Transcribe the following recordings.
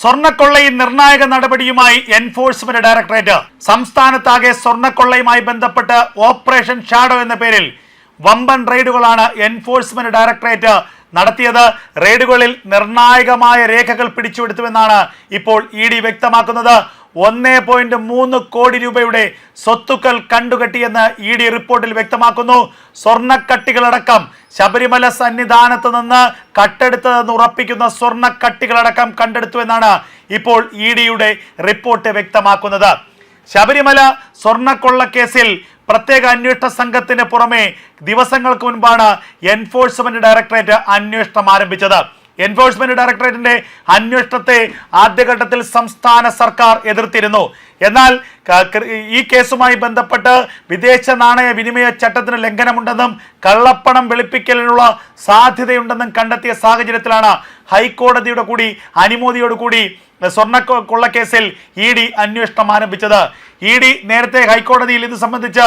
സ്വർണക്കൊള്ളയിൽ നിർണായക നടപടിയുമായി enforcement directorate. സംസ്ഥാനത്താകെ സ്വർണക്കൊള്ളയുമായി ബന്ധപ്പെട്ട് ഓപ്പറേഷൻ ഷാഡോ എന്ന പേരിൽ വമ്പൻ റെയ്ഡുകളാണ് എൻഫോഴ്സ്മെന്റ് ഡയറക്ടറേറ്റ് നടത്തിയത്. റെയ്ഡുകളിൽ നിർണായകമായ രേഖകൾ പിടിച്ചെടുത്തുവെന്നാണ് ഇപ്പോൾ ഇ ഡി വ്യക്തമാക്കുന്നത്. ഒന്നേ പോയിന്റ് മൂന്ന് കോടി രൂപയുടെ സ്വത്തുക്കൾ കണ്ടുകെട്ടിയെന്ന് ഇ ഡി റിപ്പോർട്ടിൽ വ്യക്തമാക്കുന്നു. സ്വർണക്കട്ടികളടക്കം ശബരിമല സന്നിധാനത്ത് നിന്ന് കട്ടെടുത്തതെന്ന് ഉറപ്പിക്കുന്ന സ്വർണക്കട്ടികളടക്കം കണ്ടെടുത്തുവെന്നാണ് ഇപ്പോൾ ഇ ഡിയുടെ റിപ്പോർട്ട് വ്യക്തമാക്കുന്നത്. ശബരിമല സ്വർണക്കൊള്ളക്കേസിൽ പ്രത്യേക അന്വേഷണ സംഘത്തിന് പുറമെ ദിവസങ്ങൾക്ക് മുൻപാണ് എൻഫോഴ്സ്മെന്റ് ഡയറക്ടറേറ്റ് അന്വേഷണം ആരംഭിച്ചത്. എൻഫോഴ്സ്മെന്റ് ഡയറക്ടറേറ്റിന്റെ അന്വേഷണത്തെ ആദ്യഘട്ടത്തിൽ സംസ്ഥാന സർക്കാർ എതിർത്തിരുന്നു. എന്നാൽ ഈ കേസുമായി ബന്ധപ്പെട്ട് വിദേശ നാണയ വിനിമയ ചട്ടത്തിന് ലംഘനമുണ്ടെന്നും കള്ളപ്പണം വെളുപ്പിക്കലിനുള്ള സാധ്യതയുണ്ടെന്നും കണ്ടെത്തിയ സാഹചര്യത്തിലാണ് ഹൈക്കോടതിയുടെ കൂടി അനുമതിയോട് കൂടി സ്വർണ കൊള്ളക്കേസിൽ ഇ ഡി അന്വേഷണം ആരംഭിച്ചത്. ഇ ഡി നേരത്തെ ഹൈക്കോടതിയിൽ ഇത് സംബന്ധിച്ച്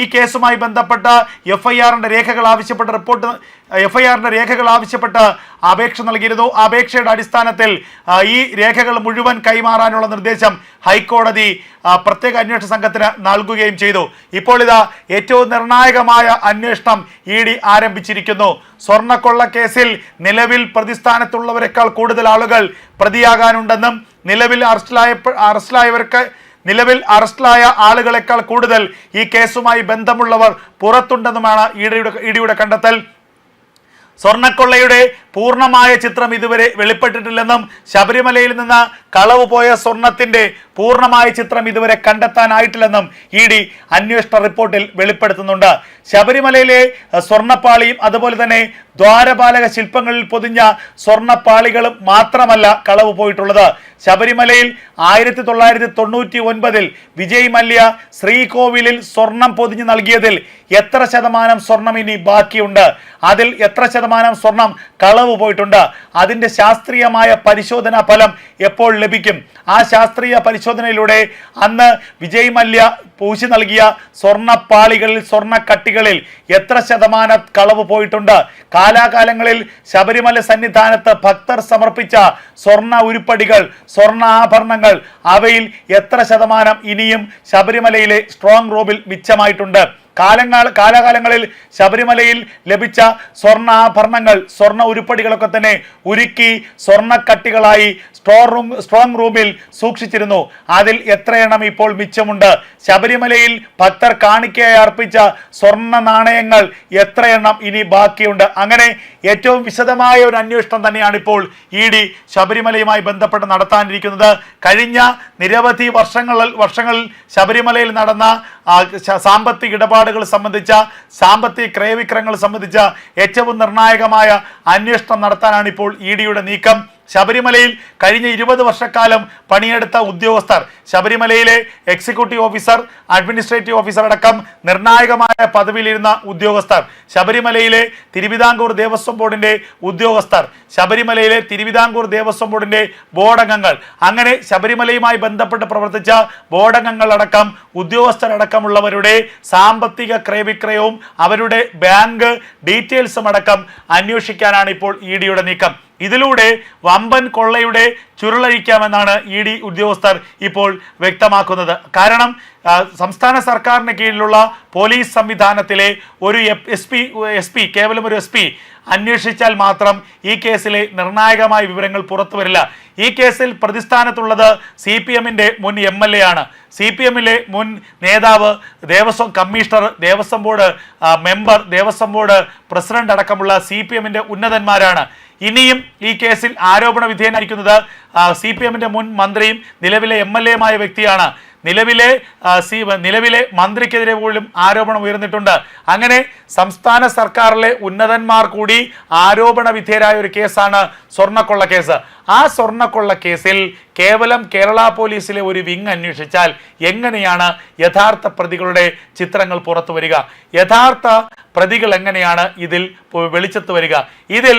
ഈ കേസുമായി ബന്ധപ്പെട്ട് എഫ് ഐ ആറിന്റെ രേഖകൾ ആവശ്യപ്പെട്ട് റിപ്പോർട്ട് എഫ് ഐ ആറിന്റെ രേഖകൾ ആവശ്യപ്പെട്ട് അപേക്ഷ നൽകിയിരുന്നു. അപേക്ഷയുടെ അടിസ്ഥാനത്തിൽ ഈ രേഖകൾ മുഴുവൻ കൈമാറാനുള്ള നിർദ്ദേശം ഹൈക്കോടതി പ്രത്യേക അന്വേഷണ സംഘത്തിന് നൽകുകയും ചെയ്തു. ഇപ്പോൾ ഇതാ ഏറ്റവും നിർണായകമായ അന്വേഷണം ഇ ഡി ആരംഭിച്ചിരിക്കുന്നു. സ്വർണക്കൊള്ള കേസിൽ നിലവിൽ പ്രതിസ്ഥാനത്തുള്ളവരെക്കാൾ കൂടുതൽ ആളുകൾ പ്രതിയാകാനുണ്ടെന്നും നിലവിൽ അറസ്റ്റിലായ അറസ്റ്റിലായവർക്ക് നിലവിൽ അറസ്റ്റിലായ ആളുകളെക്കാൾ കൂടുതൽ ഈ കേസുമായി ബന്ധമുള്ളവർ പുറത്തുണ്ടെന്നുമാണ് ഇഡിയുടെ ഇഡിയുടെ കണ്ടെത്തൽ. സ്വർണക്കൊള്ളയുടെ പൂർണമായ ചിത്രം ഇതുവരെ വെളിപ്പെട്ടിട്ടില്ലെന്നും ശബരിമലയിൽ നിന്ന് കളവ് പോയ സ്വർണത്തിന്റെ പൂർണമായ ചിത്രം ഇതുവരെ കണ്ടെത്താനായിട്ടില്ലെന്നും ഇ ഡി അന്വേഷണ റിപ്പോർട്ടിൽ വെളിപ്പെടുത്തുന്നുണ്ട്. ശബരിമലയിലെ സ്വർണപ്പാളിയും അതുപോലെ തന്നെ ദ്വാരപാലക ശില്പങ്ങളിൽ പൊതിഞ്ഞ സ്വർണപ്പാളികളും മാത്രമല്ല കളവ് പോയിട്ടുള്ളത്. ശബരിമലയിൽ ആയിരത്തി തൊള്ളായിരത്തി തൊണ്ണൂറ്റി ഒൻപതിൽ വിജയ് മല്യ ശ്രീകോവിലിൽ സ്വർണം പൊതിഞ്ഞു നൽകിയതിൽ എത്ര ശതമാനം സ്വർണം ഇനി ബാക്കിയുണ്ട്? അതിൽ എത്ര ശതമാനം സ്വർണം കളവ് പോയിട്ടുണ്ട്. അതിന്റെ ശാസ്ത്രീയമായ പരിശോധനാ ഫലം എപ്പോൾ ലഭിക്കും? ആ ശാസ്ത്രീയ പരിശോധനയിലൂടെ അന്ന് വിജയ് മല്യ പൂശി നൽകിയ സ്വർണപ്പാളികളിൽ സ്വർണക്കട്ടികളിൽ എത്ര ശതമാന കളവ് പോയിട്ടുണ്ട്? കാലാകാലങ്ങളിൽ ശബരിമല സന്നിധാനത്ത് ഭക്തർ സമർപ്പിച്ച സ്വർണ ഉരുപ്പടികൾ സ്വർണ ആഭരണങ്ങൾ അവയിൽ എത്ര ശതമാനം ഇനിയും ശബരിമലയിലെ സ്ട്രോങ് റൂമിൽ മിച്ചമായിട്ടുണ്ട്? കാലങ്ങൾ കാലകാലങ്ങളിൽ ശബരിമലയിൽ ലഭിച്ച സ്വർണ ആഭരണങ്ങൾ സ്വർണ ഉരുപ്പടികളൊക്കെ തന്നെ ഉരുക്കി സ്വർണക്കട്ടികളായി സ്റ്റോർ റൂം സ്ട്രോങ് റൂമിൽ സൂക്ഷിച്ചിരുന്നു. അതിൽ എത്രയെണ്ണം ഇപ്പോൾ മിച്ചമുണ്ട്? ശബരിമലയിൽ ഭക്തർ കാണിക്കയായി അർപ്പിച്ച സ്വർണ നാണയങ്ങൾ എത്രയെണ്ണം ഇനി ബാക്കിയുണ്ട്? അങ്ങനെ ഏറ്റവും വിശദമായ ഒരു അന്വേഷണം തന്നെയാണ് ഇപ്പോൾ ഇ ഡി ശബരിമലയുമായി ബന്ധപ്പെട്ട് നടത്താനിരിക്കുന്നത്. കഴിഞ്ഞ നിരവധി വർഷങ്ങളിൽ വർഷങ്ങളിൽ ശബരിമലയിൽ നടന്ന സാമ്പത്തിക ഇടപാടുകൾ സംബന്ധിച്ച സാമ്പത്തിക ക്രയവിക്രയങ്ങൾ സംബന്ധിച്ച ഏറ്റവും നിർണായകമായ അന്വേഷണം നടത്താനാണ് ഇപ്പോൾ ഇ ഡിയുടെ നീക്കം. ശബരിമലയിൽ കഴിഞ്ഞ ഇരുപത് വർഷക്കാലം പണിയെടുത്ത ഉദ്യോഗസ്ഥർ ശബരിമലയിലെ എക്സിക്യൂട്ടീവ് ഓഫീസർ അഡ്മിനിസ്ട്രേറ്റീവ് ഓഫീസർ അടക്കം നിർണായകമായ പദവിയിലിരുന്ന ഉദ്യോഗസ്ഥർ ശബരിമലയിലെ തിരുവിതാംകൂർ ദേവസ്വം ബോർഡിന്റെ ഉദ്യോഗസ്ഥർ ശബരിമലയിലെ തിരുവിതാംകൂർ ദേവസ്വം ബോർഡിന്റെ ബോർഡംഗങ്ങൾ. അങ്ങനെ ശബരിമലയുമായി ബന്ധപ്പെട്ട് പ്രവർത്തിച്ച ബോർഡംഗങ്ങൾ അടക്കം ഉദ്യോഗസ്ഥരടക്കമുള്ളവരുടെ സാമ്പത്തിക ക്രയവിക്രയവും അവരുടെ ബാങ്ക് ഡീറ്റെയിൽസും അടക്കം അന്വേഷിക്കാനാണ് ഇപ്പോൾ ഇ നീക്കം. ഇതിലൂടെ വമ്പൻ കൊള്ളയുടെ ചുരുളഴിക്കാമെന്നാണ് ഇ ഡി ഉദ്യോഗസ്ഥർ ഇപ്പോൾ വ്യക്തമാക്കുന്നത്. കാരണം സംസ്ഥാന സർക്കാരിന് കീഴിലുള്ള പോലീസ് സംവിധാനത്തിലെ ഒരു എസ് പി എസ് പി കേവലം ഒരു എസ് പി അന്വേഷിച്ചാൽ മാത്രം ഈ കേസിലെ നിർണായകമായ വിവരങ്ങൾ പുറത്തു വരില്ല. ഈ കേസിൽ പ്രതിസ്ഥാനത്തുള്ളത് സി പി എമ്മിന്റെ മുൻ എം എൽ എ ആണ്. സി പി എമ്മിലെ മുൻ നേതാവ് Devaswom commissioner Devaswom board member Devaswom board president അടക്കമുള്ള സി പി എമ്മിന്റെ ഉന്നതന്മാരാണ്. ഇനിയും ഈ കേസിൽ ആരോപണ വിധേയനായിരിക്കുന്നത് സി പി എമ്മിന്റെ മുൻ മന്ത്രിയും നിലവിലെ എം എൽ എയുമായ വ്യക്തിയാണ്. നിലവിലെ സി നിലവിലെ മന്ത്രിക്കെതിരെ പോലും ആരോപണം ഉയർന്നിട്ടുണ്ട്. അങ്ങനെ സംസ്ഥാന സർക്കാരിലെ ഉന്നതന്മാർ കൂടി ആരോപണ വിധേയരായ ഒരു കേസാണ് സ്വർണക്കൊള്ള കേസ്. ആ സ്വർണക്കൊള്ള കേസിൽ കേവലം കേരള പോലീസിലെ ഒരു വിങ് അന്വേഷിച്ചാൽ എങ്ങനെയാണ് യഥാർത്ഥ പ്രതികളുടെ ചിത്രങ്ങൾ പുറത്തു വരിക? യഥാർത്ഥ പ്രതികൾ എങ്ങനെയാണ് ഇതിൽ വെളിച്ചത്ത് വരിക? ഇതിൽ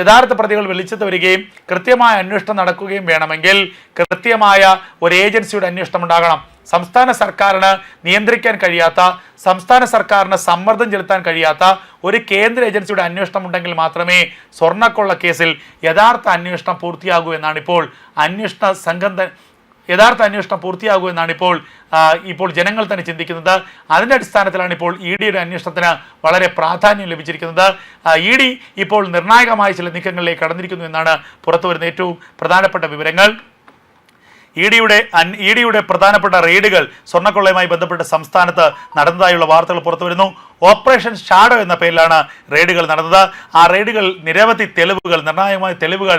യഥാർത്ഥ പ്രതികൾ വെളിച്ചത്ത് വരികയും കൃത്യമായ അന്വേഷണം നടക്കുകയും വേണമെങ്കിൽ കൃത്യമായ ഒരു ഏജൻസിയുടെ അന്വേഷണം ഉണ്ടാകണം. സംസ്ഥാന സർക്കാരിന് നിയന്ത്രിക്കാൻ കഴിയാത്ത സംസ്ഥാന സർക്കാരിന് സമ്മർദ്ദം ചെലുത്താൻ കഴിയാത്ത ഒരു കേന്ദ്ര ഏജൻസിയുടെ അന്വേഷണം ഉണ്ടെങ്കിൽ മാത്രമേ സ്വർണക്കൊള്ള കേസിൽ യഥാർത്ഥ അന്വേഷണം പൂർത്തിയാകൂ എന്നാണ് ഇപ്പോൾ അന്വേഷണ സംഘം യഥാർത്ഥ അന്വേഷണം പൂർത്തിയാകൂ എന്നാണ് ഇപ്പോൾ ഇപ്പോൾ ജനങ്ങൾ തന്നെ ചിന്തിക്കുന്നത്. അതിന്റെ അടിസ്ഥാനത്തിലാണ് ഇപ്പോൾ ഇ ഡിയുടെ അന്വേഷണത്തിന് വളരെ പ്രാധാന്യം ലഭിച്ചിരിക്കുന്നത്. ഇ ഡി ഇപ്പോൾ നിർണായകമായ ചില നീക്കങ്ങളിലേക്ക് കടന്നിരിക്കുന്നു എന്നാണ് പുറത്തുവരുന്ന ഏറ്റവും പ്രധാനപ്പെട്ട വിവരങ്ങൾ. ഇ ഡിയുടെ ഇ ഡിയുടെ പ്രധാനപ്പെട്ട റെയ്ഡുകൾ സ്വർണക്കൊള്ളയുമായി ബന്ധപ്പെട്ട് സംസ്ഥാനത്ത് നടന്നതായുള്ള വാർത്തകൾ പുറത്തുവരുന്നു ഓപ്പറേഷൻ ഷാഡോ എന്ന പേരിലാണ് റെയ്ഡുകൾ നടന്നത്. ആ റെയ്ഡുകൾ നിരവധി തെളിവുകൾ നിർണായകമായ തെളിവുകൾ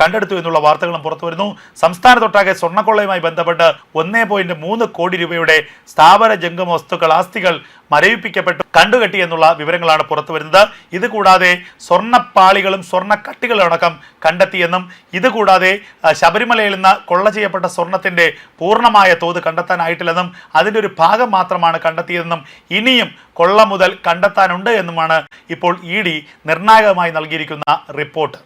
കണ്ടെടുത്തു എന്നുള്ള വാർത്തകളും പുറത്തുവരുന്നു സംസ്ഥാനത്തൊട്ടാകെ സ്വർണക്കൊള്ളയുമായി ബന്ധപ്പെട്ട് ഒന്നേ പോയിന്റ് മൂന്ന് കോടി രൂപയുടെ സ്ഥാപന ജംഗമ വസ്തുക്കൾ ആസ്തികൾ മരവിപ്പിക്കപ്പെട്ടു കണ്ടുകെട്ടി എന്നുള്ള വിവരങ്ങളാണ് പുറത്തു വരുന്നത്. ഇതുകൂടാതെ സ്വർണപ്പാളികളും സ്വർണക്കട്ടികളും അടക്കം കണ്ടെത്തിയെന്നും ഇതുകൂടാതെ ശബരിമലയിൽ നിന്ന് കൊള്ള ചെയ്യപ്പെട്ട സ്വർണത്തിന്റെ പൂർണമായ തോത് കണ്ടെത്താനായിട്ടില്ലെന്നും അതിന്റെ ഒരു ഭാഗം മാത്രമാണ് കണ്ടെത്തിയതെന്നും ഇനിയും കൊള്ള മുതൽ കണ്ടെത്താനുണ്ട് എന്നുമാണ് ഇപ്പോൾ ഇ ഡി നിർണായകമായി നൽകിയിരിക്കുന്ന റിപ്പോർട്ട്.